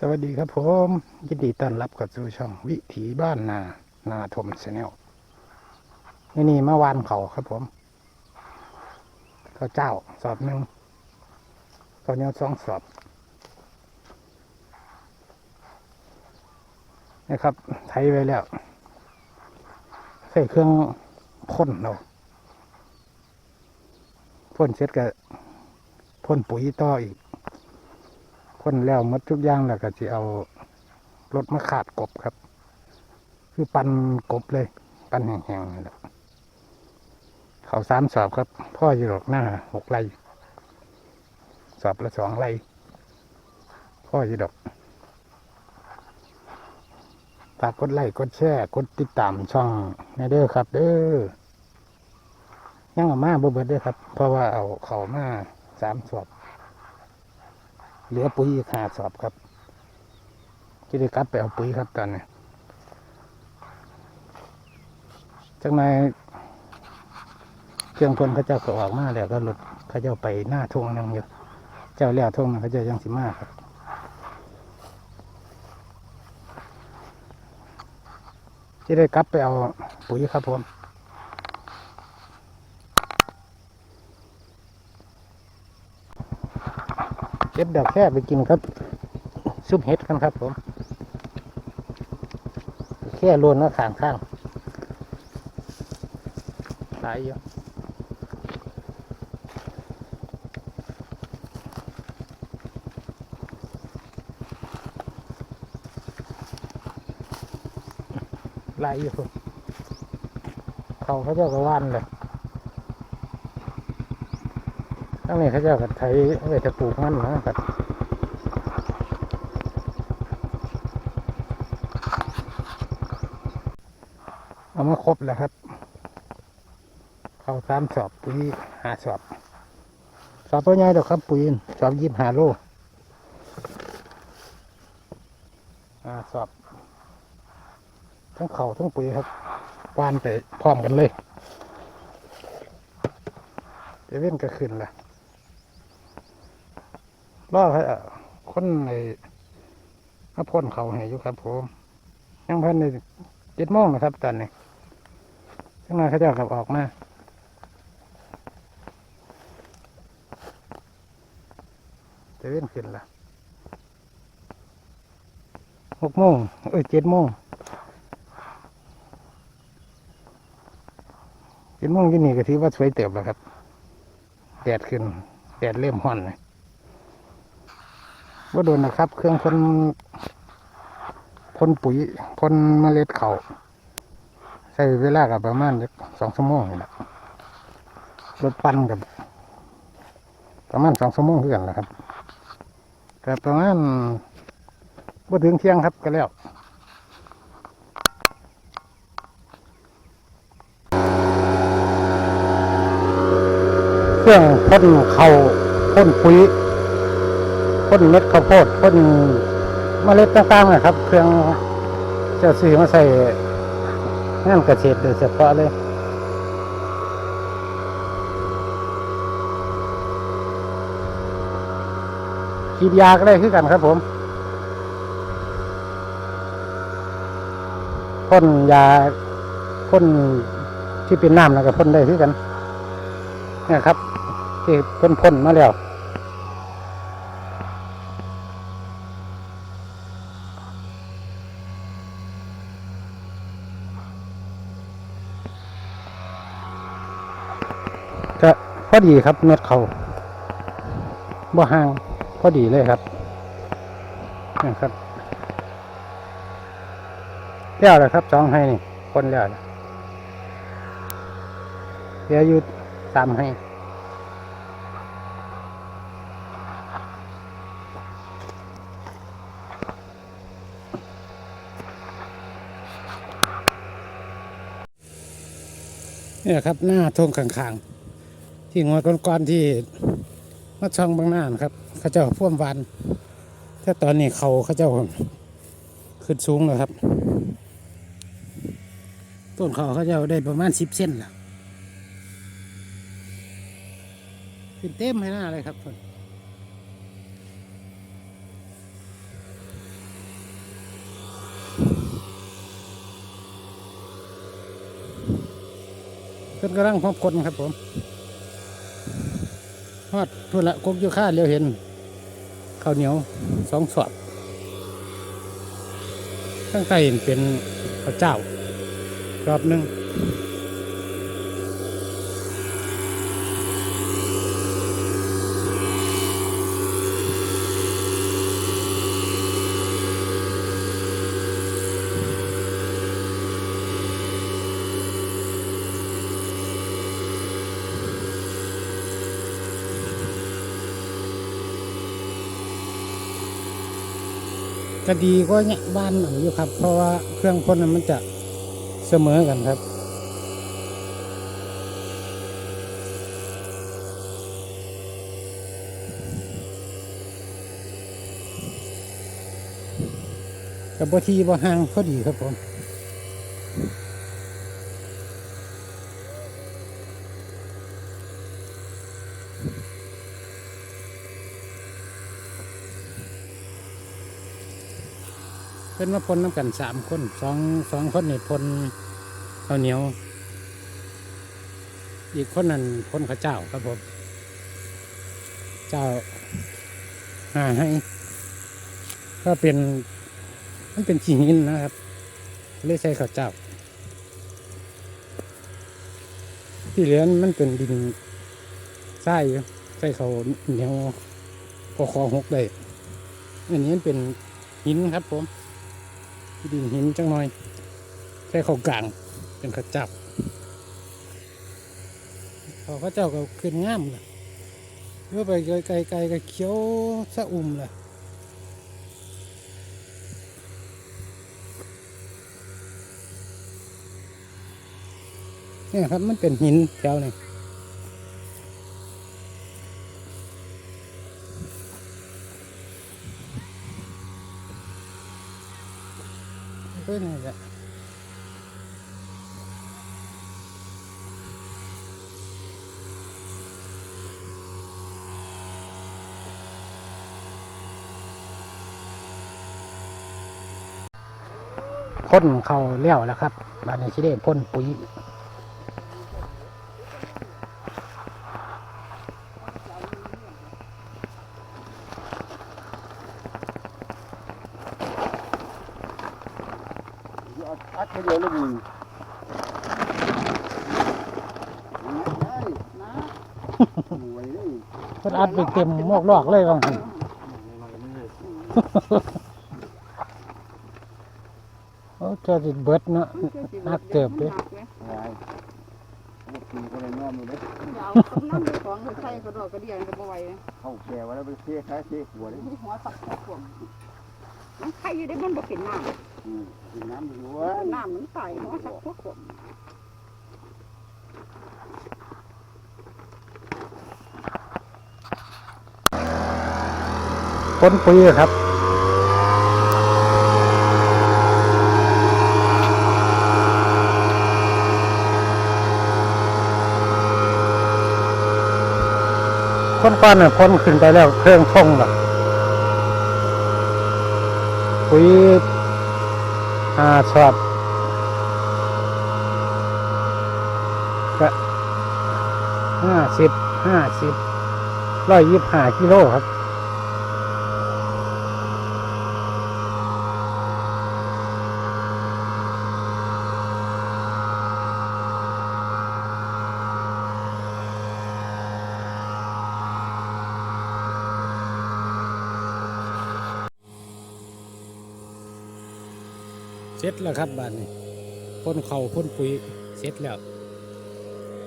สวัสดีครับผม ยินดีต้อนรับกับสู่ช่องวิถีบ้านนานาทมชาแนลนี่นี่เมื่อวานเขาครับผมข้าเจ้าสอบหนึ่งข้าวเนียวสองสอบนะครับไทยไว้แล้ว ใส่เครื่องพ่นเราพ่นเสร็จก็พ่นปุ๋ยต่ออีก คนแล้วหมดทุกอย่างแล้วก็จะเอารถมาขาดกบครับ คือปันกบเลย ปันแห้งๆนี่แหละเขาสามสอบครับ พ่ออยู่ดอกหน้าหกไร่สอบละสองไร่พ่ออยู่ดอกฝากกดไลค์กดแชร์กดติดตามช่องในเด้อครับเด้อยังเอามาบ่เบิดเด้อครับ เพราะว่าเอาเขามาสามสอบ เหลือปุ๋ยอีกห้าสอบครับที่ได้กลับไปเอาปุ๋ยครับตอนนี้จากนั้นเครื่องคนเขาเจ้าก็ออกมาแล้วก็รถเขาเจ้าไปหน้าทุ่งนั่งอยู่เจ้าแล้วทุ่งนั้นเขาเจ้ายังสิมาครับที่ได้กลับไปเอาปุ๋ยครับผม เก็บดอกแค่ไปกินครับ ซุปเห็ดกันครับผมแค่รวนแล้วข้างข้างหลายอยู่หลายอยู่เขาเขาเจ้าก็ว่านเลย ทั้งนี้เขาเจ้าก็ไถเว้จะปลูกมันนะครับเอามาครบแล้วครับ เข้าสามสอบปุ๋ยหาสอบ สอบเป็นไงดอกครับปุ๋ยสอบยิบหาโลอ่าสอบ ทั้งเข่าทั้งปุ๋ยครับวานไปพร้อมกันเลยเจะเว้นก็ขึ้นละ รอให้คนในมาพ่นเขาให้อยู่ครับผมยังพันในเจ็ดโมงนะครับตอนนี้ข้างในเขาจะกลับออกมาจะเว้นขึ้นละหกโมงเอ้ยเจ็ดโมงเจ็ดโมงที่นี่ก็ถือว่าสวยเติบแล้วครับ แดดขึ้น แดดเริ่มห่อนเลย ว่าโดนนะครับ เครื่องพ่นพ่นปุ๋ยพ่นเมล็ดเขาใช้เวลากับประมาณสองชั่วโมงนี่แหละรถปั่นกับ ประมาณสองชั่วโมงเท่ากันแหละครับแต่ประมาณบ่ถึงเที่ยงครับก็แล้วเครื่องพ่นเขาพ่นปุ๋ย พ่นเม็ดข้าวโพดพ่นเมล็ดต่างๆนะครับ เครื่องเจ้าซื้อมาใส่งานเกษตรโดยเฉพาะเลยฉีดยาก็ได้คือกันครับผมพ่นยาพ่นที่เป็นน้ำแล้วก็พ่นได้คือกัน เนี่ยครับ ที่พ่นพ่นมาแล้ว ก็พ อดีครับเม็ดเขาบ่ห่างพอดีเลยครับนะครับแล้วเลยครับสองให้นี่คนแล้วล่ะเหลืออยู่สามให้เนี่ยครับ หน้าทงข้างๆ ที่งวดก้อนๆที่มัดช่องบางหน้านครับ เขาเจ้าพ่วมวันแต่ตอนนี้เขาเขาเจ้าขึ้นสูงแล้วครับ ต้นเขาเขาเจ้าได้ประมาณสิบเส้นแล้วขึ้นเต็มให้หน้าเลยครับคนเพื่อนกำลังพบคนครับผม ฮอดพุ่นละกกอยู่ค่าเรียวเห็นข้าวเหนียวสองสอบข้างใต้เห็นเป็นข้าวเจ้ารอบหนึ่ง ก็ดีก็เนี่ยบ้านหนังอยู่ครับ เพราะว่าเครื่องพ่นนั้นมันจะเสมอกันครับ กับบ่ทีบ่ห่างพอดีครับผม พิ่นมาพลน้ำกันสามคนสองสองคนนี่พลข้าวเหนียว อีกคนนั้นพลข้าวเจ้าครับผม เจ้าหาให้ก็เป็นมันเป็นขี้หินนะครับเลยใช้ข้าวเจ้า ที่เหลือมันเป็นดินทรายอยู่ใส่เขาวเหนียวพอคอหกได้อันนี้เป็นหินครับผม ดินหินจังหน่อยใช้เขากลางเป็นขจ้าเขาข้าวเจ้าก็ขึ้นง่ามเลยเมื่อไปไกลๆก็เขียวสะอุ่มเลยเนี่ยครับมันเป็นหินแถวนี่ึ้นเลย พ่นเขาเลี้ยวแล้วครับบานนี้ชิได้พ่นปุ๋ย อัดไปเดียวเลยมึงได้นะหวยเลยเพิ่นอัดไปเต็มหมวกลอกเลยว่าหั่นโอ้เจะติดเบิดเนาะนักเติบเลยหวยพวกปีก็เลยน้อมเลยยาวกำลังไปของไปใส่กระดอกกระเดียนก็บ่ไหวเลยเข้าแก่ไว้แล้วไปเชี่ยค้าเชี่ยหัวเลยหัวสักขวมมันไข่อยู่ได้มันบ่กินน้อืม กินน้ำหัวำน้ำมันใส่หัวสักขวกผมพ่นปุ๋ยครับพ่นควันเนี่ยพ่นขึ้นไปแล้วเครื่องท่องหรอปุ๋ย ห้าชอตก็ห้าสิบห้าสิบร้อยยี่สิบห้ากิโลครับ ร็จแล้วครับบ้านนี้พ่นเขาพ่นปุ๋ยเสร็จแล้ว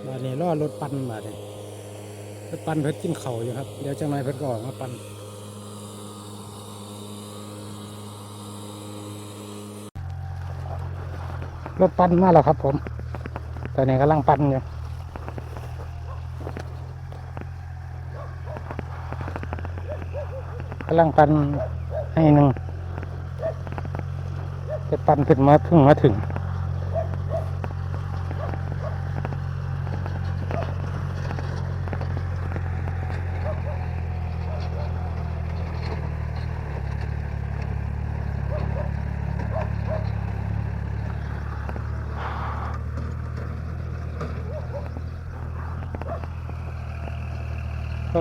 บ้านนี้ล่อรถปั่นมาเลยรถปั่นเพิ่นกินเขาอยู่ครับเดี๋ยวจังไรเพิ่นก็ออกมาปั่นรถปั่นมาแล้วครับ ผมตอนนี้กำลังปั่นอยู่กำลังปั่นให้หนึ่ง แกปั่นขึ้นมาเพิ่งมาถึง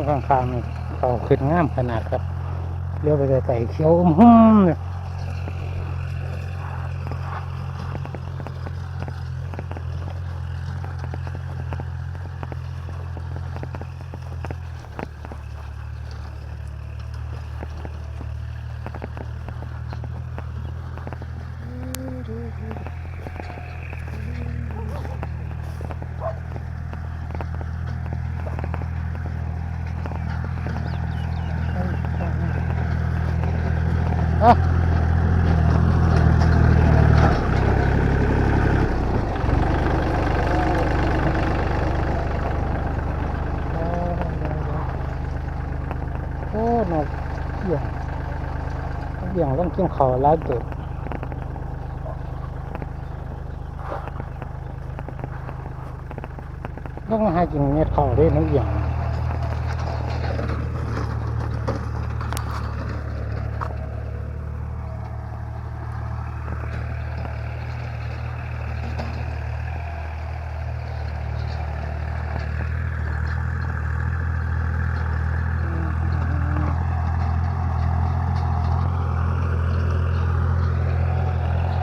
ข้างๆนี่เขาขึ้นง่ามขนาดครับเลี้ยวไปไกลๆเขียวหุ้มเลย อ้หนกเบี่ยงเบี่ยงต้องกินข้าวหลายเติดต้องมาหากินเม็ดข้าวด้วยน้ำเบี่ยง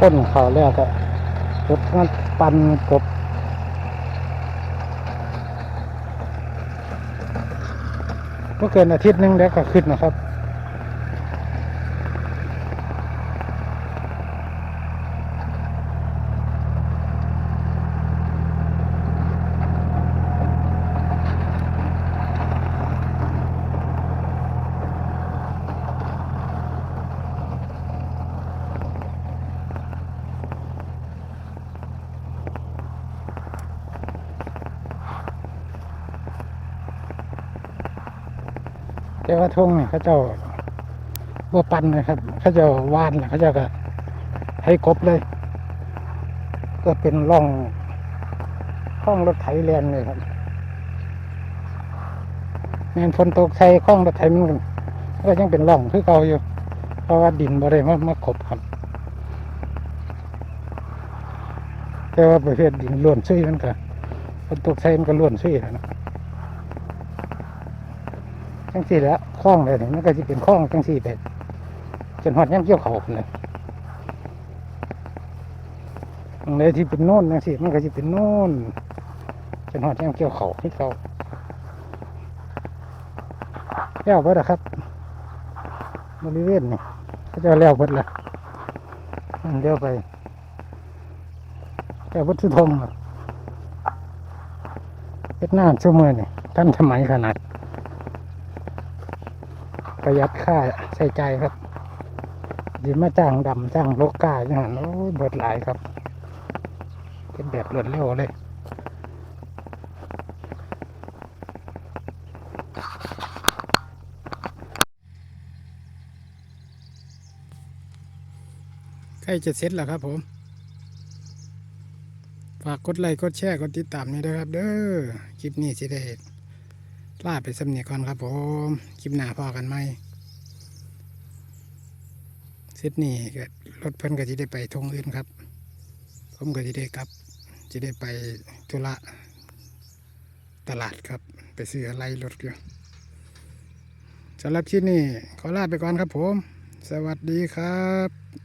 ต้นเขาแล้วก็รถมันปันกบเมื่อเกินอาทิตย์หนึงแล้วก็ขึ้นนะครับ แต่ว่าทงเนี่ยเขาเจ้าบ่ปันนะครับ เขาเจ้าวานเขาเจ้าก็ให้กบเลย ก็เป็นร่องข้องรถไถแลนเลยครับแม่นฝนตกใส่ข้องรถไถมันก็ยังเป็นร่องคือเก่าอยู่ เพราะว่าดินบ่ได้มามากบครับ แต่ว่าประเภทดินล้วนซุยมันก็ฝนตกใส่มันก็ล้วนซุยนะ จังสี่แล้วคล้องเลยนี่มันก็จะเป็นคล้องจังสี่แบบจนหอดย่ำเกี่ยวเขาเลยตรงไหที่เป็นโน่นจังสี่มันก็จะเป็นโน่นจนหอดย่ำเกี่ยวเขาให้เขาแล้วเบิดอะครับบริเวณนี่เขาจะแล้วเบิดละมันเลี้ยวไปแล้วเบิดสุดทงอะเวียดนาชั่วโมงนี่ท่านสมัยขนาด ประหยัดค่าใช้ใจครับยิมาจ้างดำจ้างโลกาอย่างนั้นโอ้ยเบิดหลายครับเป็นแบบรวดเร็วเลยใกล้จะเสร็จแล้วครับผม ฝากกดไลค์กดแชร์กดติดตามนี่ด้วยครับ เด้อคลิปนี้สิได้ ลาไปสำเนียก่อนครับผมคลิปหน้าพอกันไหมเซตนี้ก็รถเพิ่นก็จะได้ไปทงอื่นครับ ผมก็จะได้กลับจะได้ไปธุระตลาดครับ ไปซื้ออะไรรถอยู่สำหรับคลิปนี้ขอลาไปก่อนครับผม สวัสดีครับ